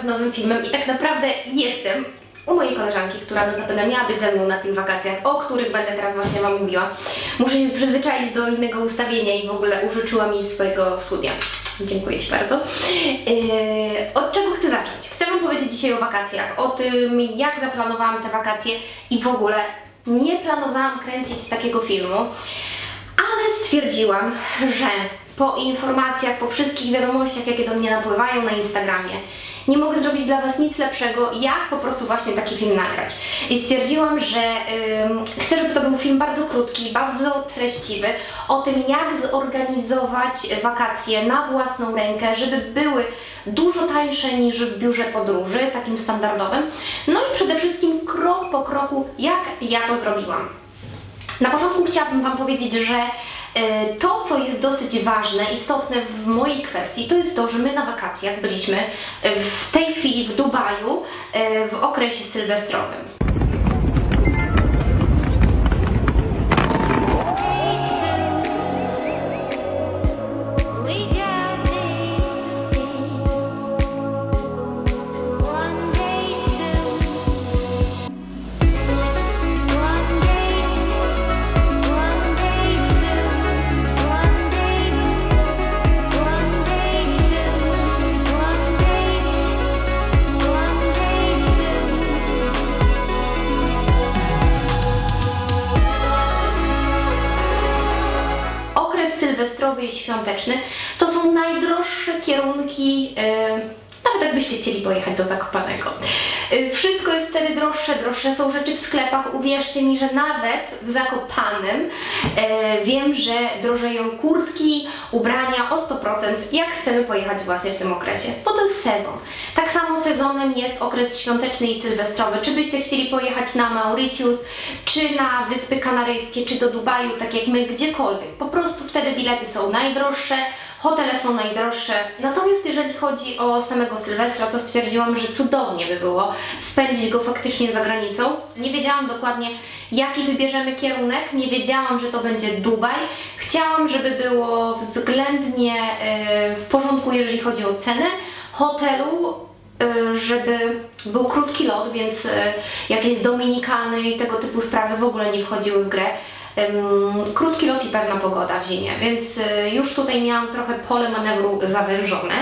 z nowym filmem i tak naprawdę jestem u mojej koleżanki, która notabene miała być ze mną na tych wakacjach, o których będę teraz właśnie Wam mówiła. Muszę się przyzwyczaić do innego ustawienia i w ogóle użyczyła mi swojego studia. Dziękuję Ci bardzo. Yy, od czego chcę zacząć? Chcę Wam powiedzieć dzisiaj o wakacjach, o tym jak zaplanowałam te wakacje i w ogóle nie planowałam kręcić takiego filmu, ale stwierdziłam, że po informacjach, po wszystkich wiadomościach, jakie do mnie napływają na Instagramie, nie mogę zrobić dla Was nic lepszego, jak po prostu właśnie taki film nagrać. I stwierdziłam, że chcę, żeby to był film bardzo krótki, bardzo treściwy, o tym, jak zorganizować wakacje na własną rękę, żeby były dużo tańsze niż w biurze podróży, takim standardowym. No i przede wszystkim krok po kroku, jak ja to zrobiłam. Na początku chciałabym Wam powiedzieć, że to, co jest dosyć ważne, istotne w mojej kwestii, to jest to, że my na wakacjach byliśmy e, w tej chwili w Dubaju e, w okresie sylwestrowym. Świąteczny to są najdroższe kierunki, e, nawet jakbyście chcieli pojechać do Zakopanego. E, wszystko jest wtedy droższe, droższe są rzeczy w sklepach. Uwierzcie mi, że nawet w Zakopanem e, wiem, że drożeją kurtki, ubrania o 100%, jak chcemy pojechać właśnie w tym okresie, bo to jest sezon. Tak samo sezonem jest okres świąteczny i sylwestrowy. Czy byście chcieli pojechać na Mauritius, czy na Wyspy Kanaryjskie, czy do Dubaju, tak jak my, gdziekolwiek. Po prostu wtedy bilety są najdroższe, hotele są najdroższe. Natomiast jeżeli chodzi o samego Sylwestra, to stwierdziłam, że cudownie by było spędzić go faktycznie za granicą. Nie wiedziałam dokładnie, jaki wybierzemy kierunek, nie wiedziałam, że to będzie Dubaj. Chciałam, żeby było względnie e, w porządku, jeżeli chodzi o cenę hotelu, y, żeby był krótki lot, więc y, jakieś Dominikany i tego typu sprawy w ogóle nie wchodziły w grę. Krótki lot i pewna pogoda w zimie, więc y, już tutaj miałam trochę pole manewru zawężone,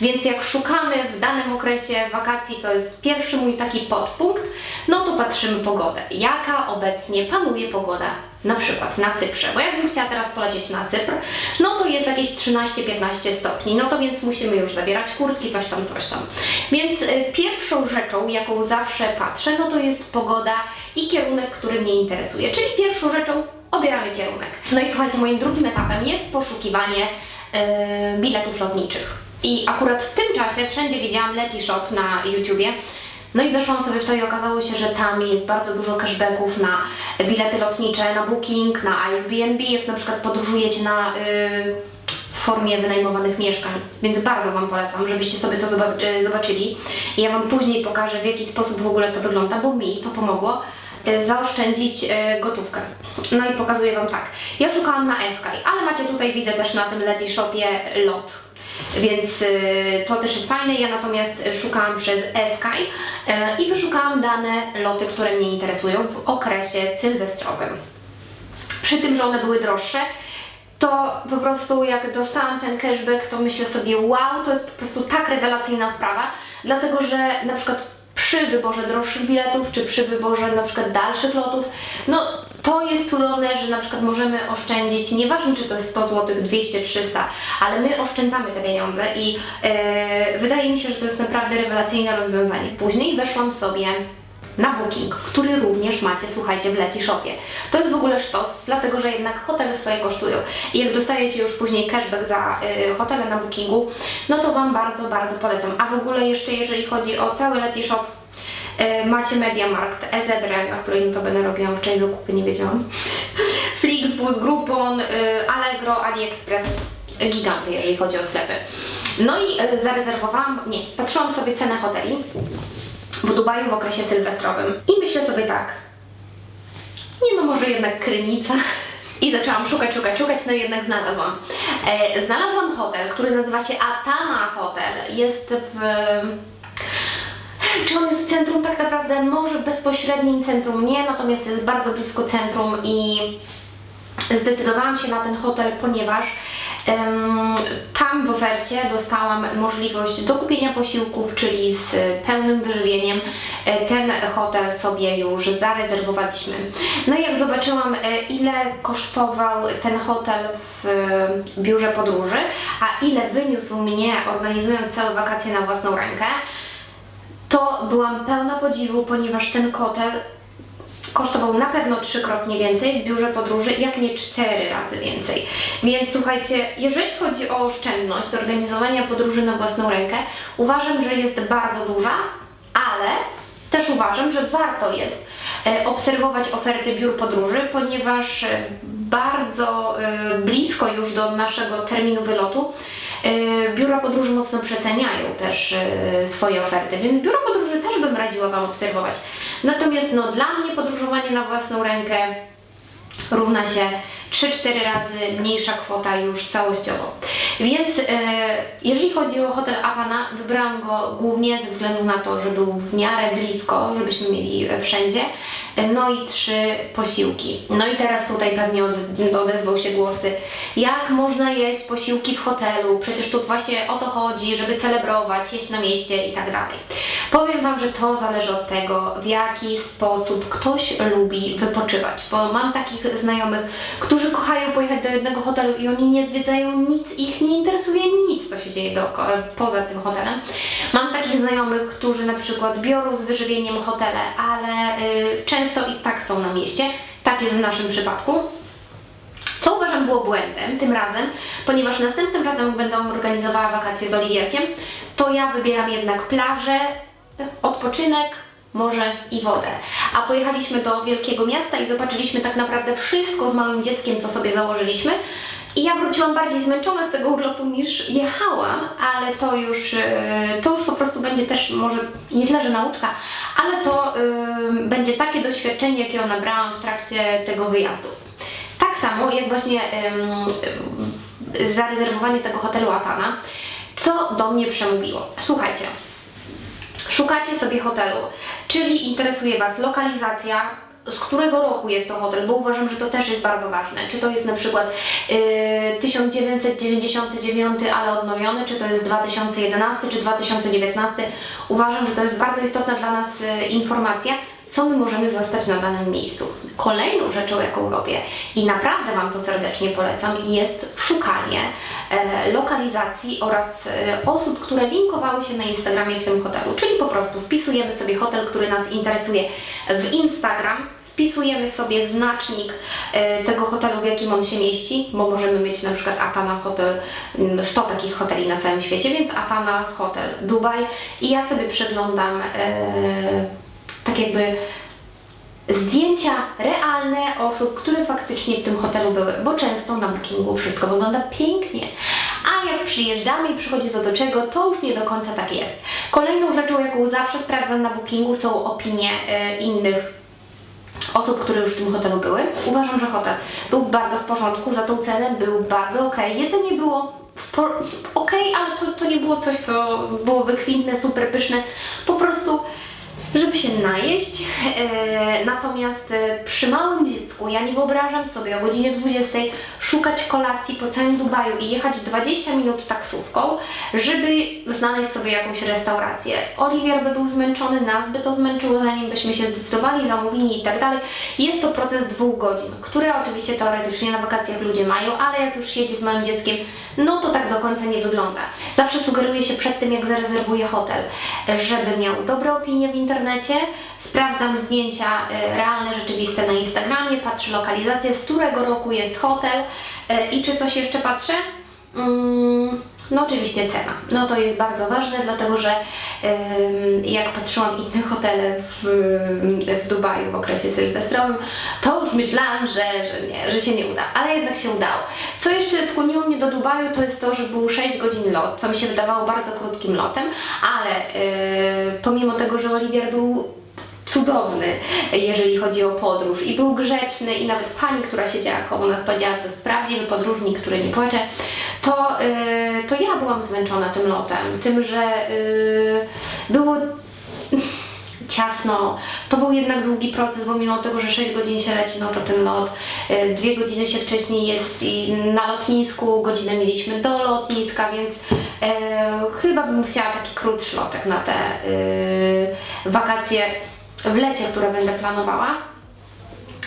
więc jak szukamy w danym okresie wakacji, to jest pierwszy mój taki podpunkt, no to patrzymy pogodę. Jaka obecnie panuje pogoda na przykład na Cyprze, bo jakbym chciała teraz polecieć na Cypr, no to jest jakieś 13-15 stopni, no to więc musimy już zabierać kurtki, coś tam, coś tam. Więc y, pierwszą rzeczą, jaką zawsze patrzę, no to jest pogoda i kierunek, który mnie interesuje, czyli pierwszą rzeczą obieramy kierunek. No i słuchajcie, moim drugim etapem jest poszukiwanie y, biletów lotniczych. I akurat w tym czasie wszędzie widziałam Leti Shop na YouTubie, no i weszłam sobie w to i okazało się, że tam jest bardzo dużo cashbacków na bilety lotnicze, na booking, na Airbnb, jak na przykład podróżujecie na y, formie wynajmowanych mieszkań. Więc bardzo Wam polecam, żebyście sobie to y, zobaczyli. Ja Wam później pokażę, w jaki sposób w ogóle to wygląda, bo mi to pomogło zaoszczędzić y, gotówkę. No i pokazuję Wam tak. Ja szukałam na Sky, ale macie tutaj, widzę też na tym Lady Shopie lot. Więc y, to też jest fajne. Ja natomiast y, szukałam przez y, i wyszukałam dane loty, które mnie interesują w okresie sylwestrowym. Przy tym, że one były droższe, to po prostu jak dostałam ten cashback, to myślę sobie, wow, to jest po prostu tak rewelacyjna sprawa, dlatego że na przykład przy wyborze droższych biletów, czy przy wyborze na przykład dalszych lotów, no to jest cudowne, że na przykład możemy oszczędzić, nieważne czy to jest 100 zł, 200, 300, ale my oszczędzamy te pieniądze i e, wydaje mi się, że to jest naprawdę rewelacyjne rozwiązanie. Później weszłam sobie na Booking, który również macie, słuchajcie, w Leti Shopie. To jest w ogóle sztos, dlatego że jednak hotele swoje kosztują. I jak dostajecie już później cashback za y, hotele na Bookingu, no to Wam bardzo, bardzo polecam. A w ogóle jeszcze jeżeli chodzi o cały Leti Shop, macie Mediamarkt, Ezebre, na której no to będę robiłam wczoraj zakupy, nie wiedziałam. Flixbus, Groupon, y, Allegro, AliExpress, giganty, jeżeli chodzi o sklepy. No i y, zarezerwowałam, nie, patrzyłam sobie cenę hoteli w Dubaju w okresie sylwestrowym. I myślę sobie tak, nie no może jednak Krynica. I zaczęłam szukać, szukać, szukać, no i jednak znalazłam. E, znalazłam hotel, który nazywa się Atama Hotel. Jest w Czy on jest w centrum? Tak naprawdę może w bezpośrednim centrum nie, natomiast jest bardzo blisko centrum i zdecydowałam się na ten hotel, ponieważ tam w ofercie dostałam możliwość dokupienia posiłków, czyli z pełnym wyżywieniem. E, Ten hotel sobie już zarezerwowaliśmy. No i jak zobaczyłam, e, ile kosztował ten hotel w biurze podróży, a ile wyniósł mnie organizując całe wakacje na własną rękę, to byłam pełna podziwu, ponieważ ten hotel kosztował na pewno trzykrotnie więcej w biurze podróży, jak nie cztery razy więcej. Więc słuchajcie, jeżeli chodzi o oszczędność organizowania podróży na własną rękę, uważam, że jest bardzo duża, ale też uważam, że warto jest e, obserwować oferty biur podróży, ponieważ e, bardzo e, blisko już do naszego terminu wylotu biura podróży mocno przeceniają też e, swoje oferty, więc biuro podróży też bym radziła Wam obserwować. Natomiast no, dla mnie podróżowanie na własną rękę równa się 3-4 razy mniejsza kwota już całościowo. Więc e, jeżeli chodzi o hotel Atana, wybrałam go głównie ze względu na to, że był w miarę blisko, żebyśmy mieli e, wszędzie, e, no i trzy posiłki. No i teraz tutaj pewnie od, odezwał się głosy, jak można jeść posiłki w hotelu, przecież tu właśnie o to chodzi, żeby celebrować, jeść na mieście i tak dalej. Powiem Wam, że to zależy od tego, w jaki sposób ktoś lubi wypoczywać, bo mam takich znajomych, którzy kochają pojechać do jednego hotelu i oni nie zwiedzają nic, ich nie interesuje nic, co się dzieje poza tym hotelem. Mam takich znajomych, którzy na przykład biorą z wyżywieniem hotele, ale y, często i tak są na mieście. Tak jest w naszym przypadku. Co uważam było błędem tym razem, ponieważ następnym razem będę organizowała wakacje z Oliwierkiem, to ja wybieram jednak plażę, odpoczynek, morze i wodę. A pojechaliśmy do wielkiego miasta i zobaczyliśmy tak naprawdę wszystko z małym dzieckiem, co sobie założyliśmy. I ja wróciłam bardziej zmęczona z tego urlopu niż jechałam, ale to już, e, to już po prostu będzie też może nie tyle, że nauczka, ale to będzie takie doświadczenie, jakiego nabrałam w trakcie tego wyjazdu. Tak samo jak właśnie zarezerwowanie tego hotelu Atana, co do mnie przemówiło. Słuchajcie, szukacie sobie hotelu, czyli interesuje Was lokalizacja, z którego roku jest to hotel, bo uważam, że to też jest bardzo ważne. Czy to jest na przykład y, 1999, ale odnowiony, czy to jest 2011, czy 2019. Uważam, że to jest bardzo istotna dla nas y, informacja, co my możemy zastać na danym miejscu. Kolejną rzeczą, jaką robię i naprawdę Wam to serdecznie polecam, jest szukanie e, lokalizacji oraz e, osób, które linkowały się na Instagramie w tym hotelu. Czyli po prostu wpisujemy sobie hotel, który nas interesuje w Instagram, wpisujemy sobie znacznik e, tego hotelu, w jakim on się mieści, bo możemy mieć na przykład Atana Hotel, mm, 100 takich hoteli na całym świecie, więc Atana Hotel Dubaj i ja sobie przeglądam e, tak jakby zdjęcia realne osób, które faktycznie w tym hotelu były, bo często na bookingu wszystko wygląda pięknie. A jak przyjeżdżamy i przychodzi co do czego, to już nie do końca tak jest. Kolejną rzeczą, jaką zawsze sprawdzam na bookingu są opinie e, innych osób, które już w tym hotelu były. Uważam, że hotel był bardzo w porządku, za tą cenę był bardzo ok. Jedzenie było ok, ale to, to nie było coś, co było wykwintne, super pyszne. Po prostu żeby się najeść. E, natomiast e, przy małym dziecku ja nie wyobrażam sobie o godzinie 20 szukać kolacji po całym Dubaju i jechać 20 minut taksówką, żeby znaleźć sobie jakąś restaurację. Oliwier by był zmęczony, nas by to zmęczyło, zanim byśmy się zdecydowali, zamówili i tak dalej. Jest to proces dwóch godzin, które oczywiście teoretycznie na wakacjach ludzie mają, ale jak już jedzie z małym dzieckiem, no to tak do końca nie wygląda. Zawsze sugeruję się przed tym, jak zarezerwuję hotel, żeby miał dobre opinie w internecie, sprawdzam zdjęcia e, realne, rzeczywiste na Instagramie, patrzę lokalizację, z którego roku jest hotel e, i czy coś jeszcze patrzę. Mm, No oczywiście cena. No to jest bardzo ważne, dlatego że jak patrzyłam inne hotele w, w Dubaju w okresie sylwestrowym, to myślałam, że, że nie, że się nie uda, ale jednak się udało. Co jeszcze skłoniło mnie do Dubaju, to jest to, że był 6 godzin lot, co mi się wydawało bardzo krótkim lotem, ale e, pomimo tego, że Oliwier był cudowny, jeżeli chodzi o podróż i był grzeczny i nawet pani, która siedziała koło nas powiedziała, że to jest prawdziwy podróżnik, który nie płacze, to, yy, to ja byłam zmęczona tym lotem, tym, że yy, było ciasno. To był jednak długi proces, bo mimo tego, że 6 godzin się leci, no to ten lot, y, dwie godziny się wcześniej jest i na lotnisku, godzinę mieliśmy do lotniska, więc e, chyba bym chciała taki krótszy lotek na te y, wakacje w lecie, które będę planowała.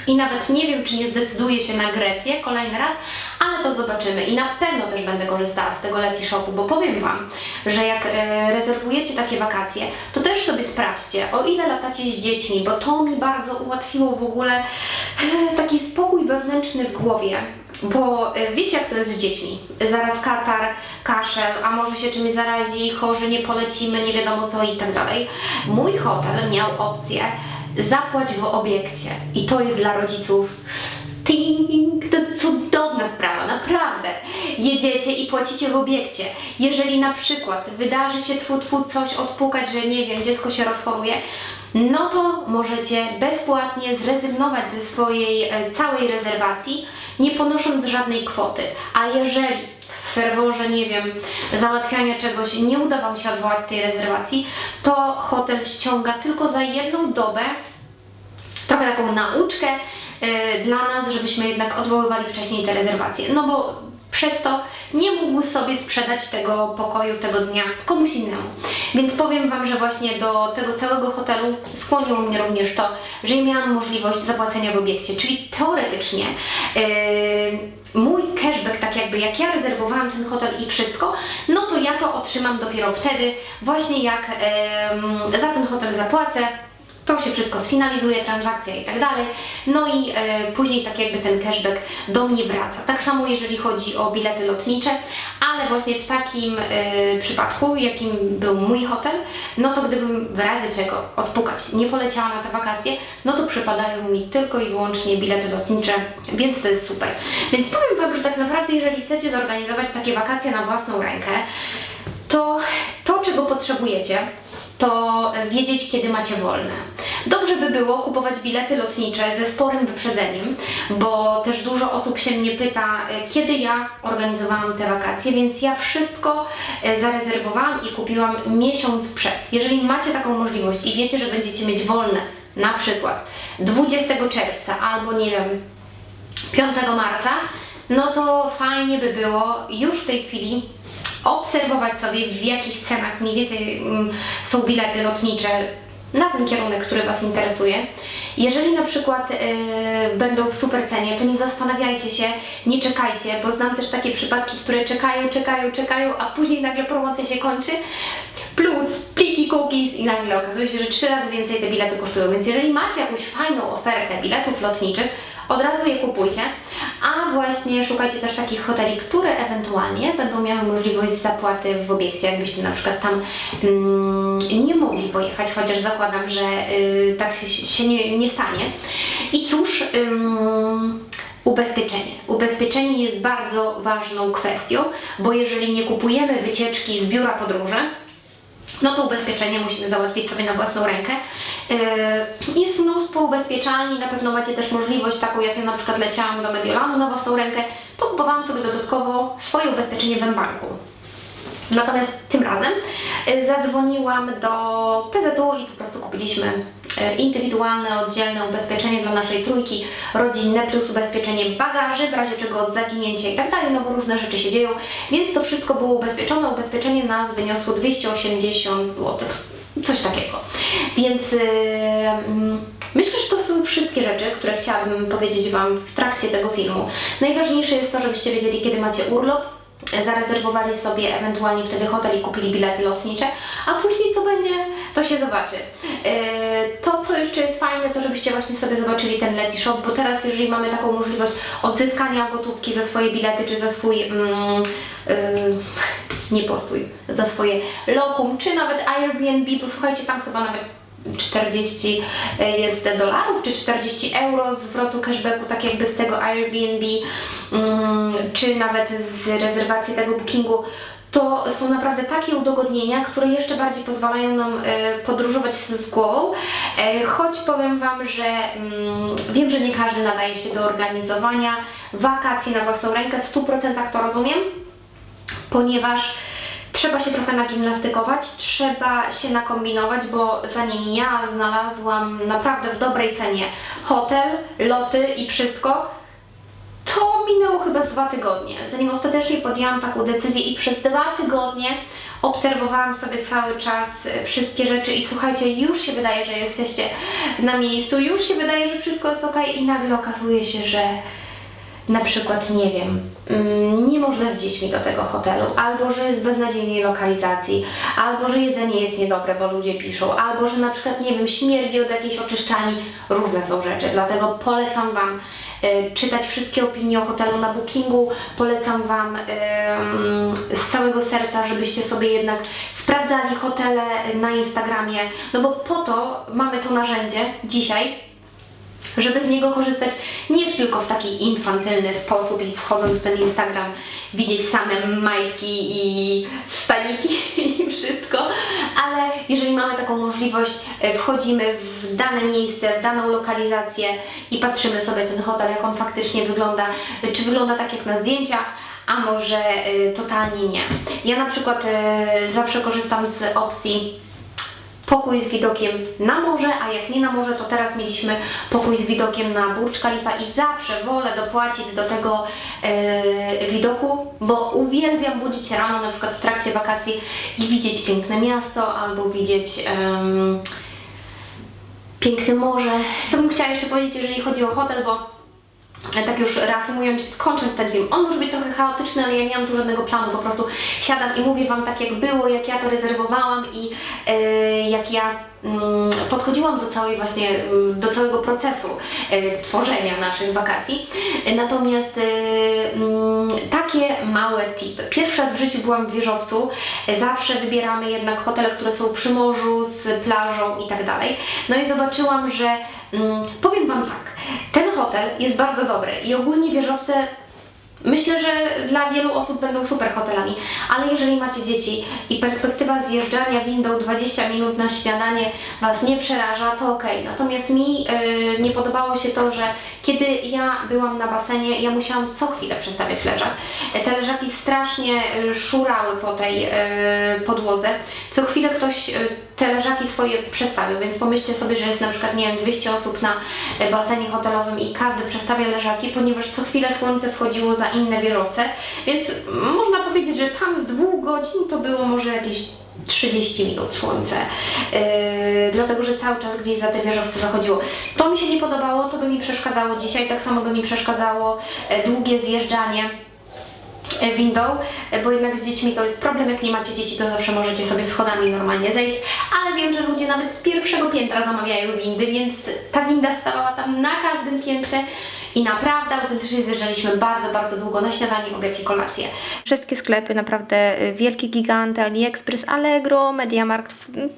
I nawet nie wiem, czy nie zdecyduję się na Grecję kolejny raz, ale to zobaczymy. I na pewno też będę korzystała z tego Leti Shopu, bo powiem Wam, że jak e, rezerwujecie takie wakacje, to też sobie sprawdźcie, o ile latacie z dziećmi, bo to mi bardzo ułatwiło w ogóle e, taki spokój wewnętrzny w głowie. Bo e, wiecie, jak to jest z dziećmi. Zaraz katar, kaszel, a może się czymś zarazi, chorzy, nie polecimy, nie wiadomo co i tak dalej. Mój hotel miał opcję zapłać w obiekcie. I to jest dla rodziców. Ting! To cudowna sprawa, naprawdę. Jedziecie i płacicie w obiekcie. Jeżeli na przykład wydarzy się tfu, tfu coś odpukać, że nie wiem, dziecko się rozchoruje, no to możecie bezpłatnie zrezygnować ze swojej e, całej rezerwacji, nie ponosząc żadnej kwoty. A jeżeli ferworze, nie wiem, załatwiania czegoś nie uda Wam się odwołać tej rezerwacji, to hotel ściąga tylko za jedną dobę trochę taką nauczkę y, dla nas, żebyśmy jednak odwoływali wcześniej te rezerwacje. No bo przez to nie mógł sobie sprzedać tego pokoju tego dnia komuś innemu. Więc powiem Wam, że właśnie do tego całego hotelu skłoniło mnie również to, że miałam możliwość zapłacenia w obiekcie, czyli teoretycznie yy, mój cashback, tak jakby jak ja rezerwowałam ten hotel i wszystko, no to ja to otrzymam dopiero wtedy, właśnie jak za ten hotel zapłacę, to się wszystko sfinalizuje, transakcja i tak dalej. No i e, później tak jakby ten cashback do mnie wraca. Tak samo jeżeli chodzi o bilety lotnicze, ale właśnie w takim e, przypadku, jakim był mój hotel, no to gdybym w razie czego odpukać nie poleciała na te wakacje, no to przypadają mi tylko i wyłącznie bilety lotnicze, więc to jest super. Więc powiem Wam, że tak naprawdę jeżeli chcecie zorganizować takie wakacje na własną rękę, to to, czego potrzebujecie, to wiedzieć, kiedy macie wolne. Dobrze by było kupować bilety lotnicze ze sporym wyprzedzeniem, bo też dużo osób się mnie pyta, e, kiedy ja organizowałam te wakacje, więc ja wszystko e, zarezerwowałam i kupiłam miesiąc przed. Jeżeli macie taką możliwość i wiecie, że będziecie mieć wolne, na przykład 20 czerwca albo nie wiem, 5 marca, no to fajnie by było już w tej chwili obserwować sobie, w jakich cenach mniej więcej mm, są bilety lotnicze na ten kierunek, który Was interesuje. Jeżeli na przykład e, będą w super cenie, to nie zastanawiajcie się, nie czekajcie, bo znam też takie przypadki, które czekają, czekają, czekają, a później nagle promocja się kończy, plus pliki cookies i nagle okazuje się, że trzy razy więcej te bilety kosztują. Więc jeżeli macie jakąś fajną ofertę biletów lotniczych, od razu je kupujcie, a właśnie szukajcie też takich hoteli, które ewentualnie będą miały możliwość zapłaty w obiekcie, jakbyście na przykład tam mm, nie mogli pojechać, chociaż zakładam, że y, tak się nie, nie stanie. I cóż, ym, Ubezpieczenie. Ubezpieczenie jest bardzo ważną kwestią, bo jeżeli nie kupujemy wycieczki z biura podróży, no to ubezpieczenie musimy załatwić sobie na własną rękę. Yy, Jest mnóstwo ubezpieczalni, na pewno macie też możliwość taką, jak ja na przykład leciałam do Mediolanu na własną rękę, to kupowałam sobie dodatkowo swoje ubezpieczenie w M-Banku. Natomiast tym razem y, zadzwoniłam do PZU i po prostu kupiliśmy y, indywidualne, oddzielne ubezpieczenie dla naszej trójki rodzinne plus ubezpieczenie bagaży, w razie czego od zaginięcia i tak dalej, no bo różne rzeczy się dzieją, więc to wszystko było ubezpieczone. Ubezpieczenie nas wyniosło 280 zł. Coś takiego. Więc yy, myślę, że to są wszystkie rzeczy, które chciałabym powiedzieć Wam w trakcie tego filmu. Najważniejsze jest to, żebyście wiedzieli, kiedy macie urlop, zarezerwowali sobie ewentualnie wtedy hotel i kupili bilety lotnicze, a później co będzie, to się zobaczy. Yy, To, co jeszcze jest fajne, to żebyście właśnie sobie zobaczyli ten Leti Shop, bo teraz jeżeli mamy taką możliwość odzyskania gotówki za swoje bilety, czy za swój, mm, yy, nie postój, za swoje lokum, czy nawet Airbnb, bo słuchajcie, tam chyba nawet 40 jest dolarów, czy 40 euro zwrotu cashbacku, tak jakby z tego Airbnb, mm, czy nawet z rezerwacji tego bookingu, to są naprawdę takie udogodnienia, które jeszcze bardziej pozwalają nam e, podróżować z głową. E, choć powiem Wam, że mm, wiem, że nie każdy nadaje się do organizowania wakacji na własną rękę. W 100% to rozumiem, ponieważ Trzeba się trochę nagimnastykować, trzeba się nakombinować, bo zanim ja znalazłam naprawdę w dobrej cenie hotel, loty i wszystko, to minęło chyba z dwa tygodnie, zanim ostatecznie podjęłam taką decyzję i przez dwa tygodnie obserwowałam sobie cały czas wszystkie rzeczy i słuchajcie, już się wydaje, że jesteście na miejscu, już się wydaje, że wszystko jest ok i nagle okazuje się, że na przykład, nie wiem, mm, można z dziećmi do tego hotelu, albo że jest beznadziejnej lokalizacji, albo że jedzenie jest niedobre, bo ludzie piszą, albo że na przykład, nie wiem, śmierdzi od jakiejś oczyszczalni. Różne są rzeczy, dlatego polecam Wam e, czytać wszystkie opinie o hotelu na bookingu, polecam Wam em, z całego serca, żebyście sobie jednak sprawdzali hotele na Instagramie, no bo po to mamy to narzędzie dzisiaj, żeby z niego korzystać nie tylko w taki infantylny sposób i wchodząc w ten Instagram widzieć same majtki i staniki i wszystko, ale jeżeli mamy taką możliwość, e, wchodzimy w dane miejsce, w daną lokalizację i patrzymy sobie ten hotel, jak on faktycznie wygląda, e, czy wygląda tak jak na zdjęciach, a może e, totalnie nie. Ja na przykład zawsze korzystam z opcji pokój z widokiem na morze, a jak nie na morze, to teraz mieliśmy pokój z widokiem na Burcz Khalifa i zawsze wolę dopłacić do tego e, widoku, bo uwielbiam budzić się rano, na przykład w trakcie wakacji i widzieć piękne miasto albo widzieć em, piękne morze. Co bym chciała jeszcze powiedzieć, jeżeli chodzi o hotel, bo tak już reasumując, kończąc ten film, on może być trochę chaotyczny, ale ja nie mam tu żadnego planu, po prostu siadam i mówię Wam tak jak było, jak ja to rezerwowałam i e, jak ja podchodziłam do całej właśnie, mm, do całego procesu e, tworzenia naszych wakacji. Natomiast e, mm, takie małe tipy. Pierwszy raz w życiu byłam w wieżowcu, zawsze wybieramy jednak hotele, które są przy morzu, z plażą i tak dalej. No i zobaczyłam, że mm, powiem Wam tak, ten hotel jest bardzo dobry i ogólnie wieżowce Myślę, że dla wielu osób będą super hotelami, ale jeżeli macie dzieci i perspektywa zjeżdżania windą 20 minut na śniadanie Was nie przeraża, to ok. Natomiast mi yy, nie podobało się to, że kiedy ja byłam na basenie, ja musiałam co chwilę przestawiać leżak. Te leżaki strasznie y, szurały po tej yy, podłodze. Co chwilę ktoś yy, te leżaki swoje przestawił, więc pomyślcie sobie, że jest na przykład, nie wiem, 200 osób na e, basenie hotelowym i każdy przestawia leżaki, ponieważ co chwilę słońce wchodziło za inne wieżowce, więc można powiedzieć, że tam z dwóch godzin to było może jakieś 30 minut słońce, yy, dlatego że cały czas gdzieś za te wieżowce zachodziło. To mi się nie podobało, to by mi przeszkadzało. Dzisiaj, tak samo by mi przeszkadzało e, długie zjeżdżanie e, windą, e, bo jednak z dziećmi to jest problem. Jak nie macie dzieci, to zawsze możecie sobie schodami normalnie zejść, ale wiem, że ludzie nawet z pierwszego piętra zamawiają windy, więc ta winda stawała tam na każdym piętrze i naprawdę autentycznie zjeżdżaliśmy bardzo, bardzo długo na śniadanie, obiad i kolację. Wszystkie sklepy, naprawdę y, wielkie giganty, AliExpress, Allegro, Mediamarkt,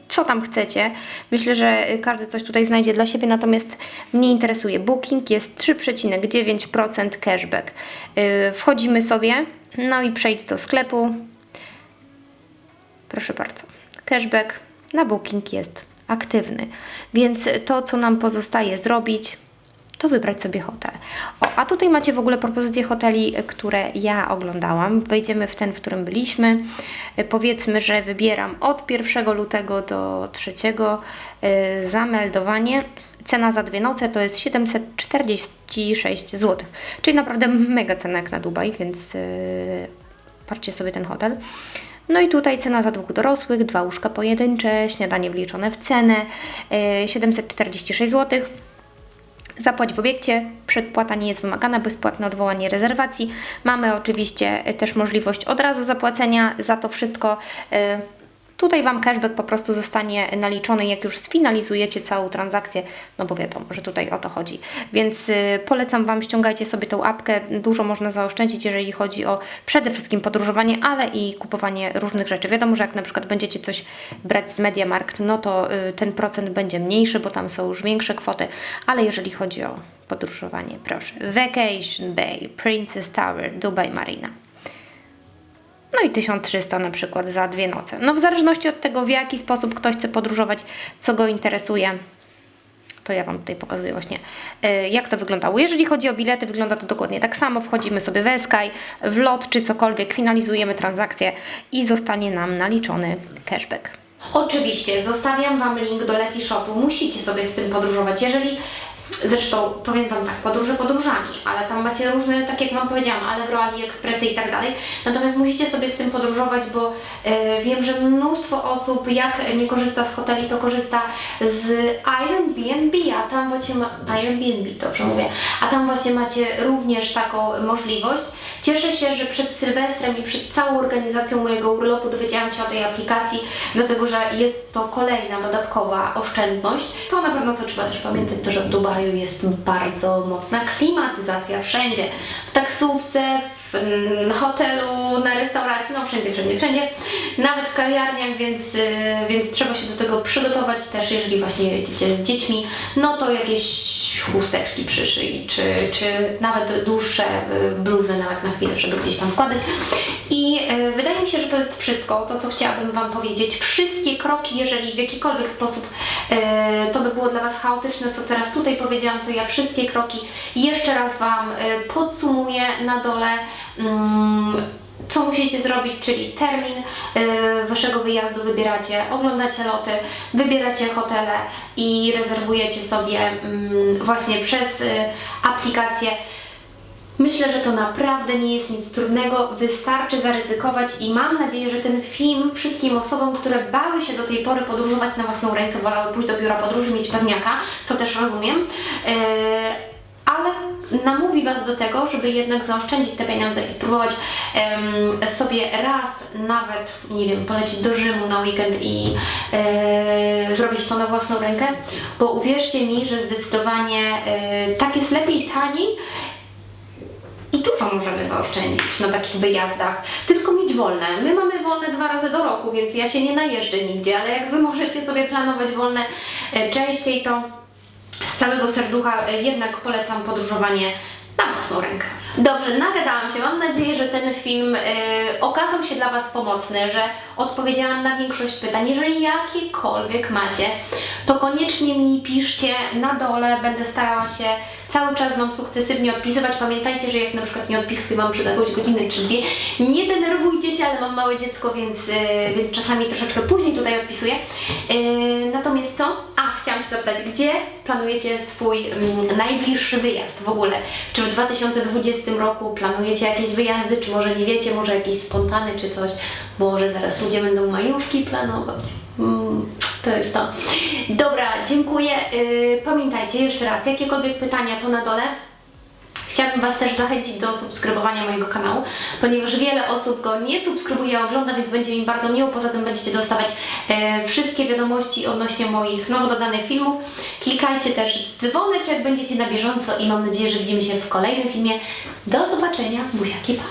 co tam chcecie. Myślę, że y, każdy coś tutaj znajdzie dla siebie, natomiast mnie interesuje. Booking jest 3,9% cashback. Y, Wchodzimy sobie, no i przejdź do sklepu. Proszę bardzo. Cashback na Booking jest aktywny, więc to, co nam pozostaje zrobić, to wybrać sobie hotel. O, a tutaj macie w ogóle propozycje hoteli, które ja oglądałam. Wejdziemy w ten, w którym byliśmy. E, Powiedzmy, że wybieram od 1 lutego do 3 e, zameldowanie. Cena za dwie noce to jest 746 zł, czyli naprawdę mega cena jak na Dubaj, więc e, patrzcie sobie ten hotel. No i tutaj cena za dwóch dorosłych, dwa łóżka pojedyncze, śniadanie wliczone w cenę, e, 746 zł. Zapłać w obiekcie, przedpłata nie jest wymagana, bezpłatne odwołanie rezerwacji. Mamy oczywiście e, też możliwość od razu zapłacenia za to wszystko. E, Tutaj Wam cashback po prostu zostanie naliczony, jak już sfinalizujecie całą transakcję, no bo wiadomo, że tutaj o to chodzi. Więc y, polecam Wam, ściągajcie sobie tą apkę, dużo można zaoszczędzić, jeżeli chodzi o przede wszystkim podróżowanie, ale i kupowanie różnych rzeczy. Wiadomo, że jak na przykład będziecie coś brać z Mediamarkt, no to y, ten procent będzie mniejszy, bo tam są już większe kwoty, ale jeżeli chodzi o podróżowanie, proszę. Vacation Bay, Princess Tower, Dubai Marina. No i 1300 na przykład za dwie noce. No w zależności od tego, w jaki sposób ktoś chce podróżować, co go interesuje, to ja Wam tutaj pokazuję właśnie, e, jak to wyglądało. Jeżeli chodzi o bilety, wygląda to dokładnie tak samo. Wchodzimy sobie w Sky, w lot czy cokolwiek, finalizujemy transakcję i zostanie nam naliczony cashback. Oczywiście, zostawiam Wam link do Leti Shopu. Musicie sobie z tym podróżować. Jeżeli Zresztą powiem Wam tak, podróże podróżami, ale tam macie różne, tak jak Wam powiedziałam, Allegro, AliExpressy i tak dalej. Natomiast musicie sobie z tym podróżować, bo e, wiem, że mnóstwo osób, jak nie korzysta z hoteli, to korzysta z Airbnb, a tam właśnie ma, Airbnb, dobrze mówię, a tam właśnie macie również taką możliwość. Cieszę się, że przed Sylwestrem i przed całą organizacją mojego urlopu dowiedziałam się o tej aplikacji, dlatego że jest to kolejna dodatkowa oszczędność. To na pewno co trzeba też pamiętać, to że w Dubaju jest bardzo mocna klimatyzacja wszędzie. W taksówce, w mm, hotelu, na restauracji, no wszędzie, wszędzie, wszędzie. Nawet w kawiarniach, więc, y, więc trzeba się do tego przygotować też, jeżeli właśnie jedziecie z dziećmi, no to jakieś chusteczki przy szyi, czy, czy nawet dłuższe y, bluzy nawet na chwilę, żeby gdzieś tam wkładać. I y, wydaje mi się, że to jest wszystko, to co chciałabym Wam powiedzieć. Wszystkie kroki, jeżeli w jakikolwiek sposób y, to by było dla Was chaotyczne, co teraz tutaj powiedziałam, to ja wszystkie kroki jeszcze raz Wam y, podsumuję na dole. Mm, co musicie zrobić, czyli termin y, waszego wyjazdu wybieracie, oglądacie loty, wybieracie hotele i rezerwujecie sobie mm, właśnie przez y, aplikację. Myślę, że to naprawdę nie jest nic trudnego, wystarczy zaryzykować i mam nadzieję, że ten film wszystkim osobom, które bały się do tej pory podróżować na własną rękę, wolały pójść do biura podróży, mieć pewniaka, co też rozumiem, yy, ale namówi Was do tego, żeby jednak zaoszczędzić te pieniądze i spróbować em, sobie raz nawet, nie wiem, polecieć do Rzymu na weekend i e, zrobić to na własną rękę, bo uwierzcie mi, że zdecydowanie e, tak jest lepiej taniej i dużo możemy zaoszczędzić na takich wyjazdach, tylko mieć wolne. My mamy wolne dwa razy do roku, więc ja się nie najeżdżę nigdzie, ale jak Wy możecie sobie planować wolne e, częściej, to z całego serducha e, jednak polecam podróżowanie na własną rękę. Dobrze, nagadałam się. Mam nadzieję, że ten film e, okazał się dla Was pomocny, że odpowiedziałam na większość pytań. Jeżeli jakiekolwiek macie, to koniecznie mi piszcie na dole. Będę starała się cały czas Wam sukcesywnie odpisywać. Pamiętajcie, że jak na przykład nie odpisuję Wam przez jakąś godzinę czy dwie, nie denerwujcie się, ale mam małe dziecko, więc, e, więc czasami troszeczkę później tutaj odpisuję. E, natomiast co? A, chciałam się zapytać, gdzie planujecie swój mm, najbliższy wyjazd w ogóle? Czy w 2020 roku planujecie jakieś wyjazdy, czy może nie wiecie, może jakieś spontany czy coś? Może zaraz ludzie będą majówki planować. Mm, to jest to. Dobra, dziękuję. Yy, pamiętajcie jeszcze raz, jakiekolwiek pytania to na dole. Chciałabym Was też zachęcić do subskrybowania mojego kanału, ponieważ wiele osób go nie subskrybuje, ogląda, więc będzie mi bardzo miło. Poza tym będziecie dostawać e, wszystkie wiadomości odnośnie moich nowo dodanych filmów. Klikajcie też w dzwoneczek, będziecie na bieżąco i mam nadzieję, że widzimy się w kolejnym filmie. Do zobaczenia, buziaki, pa!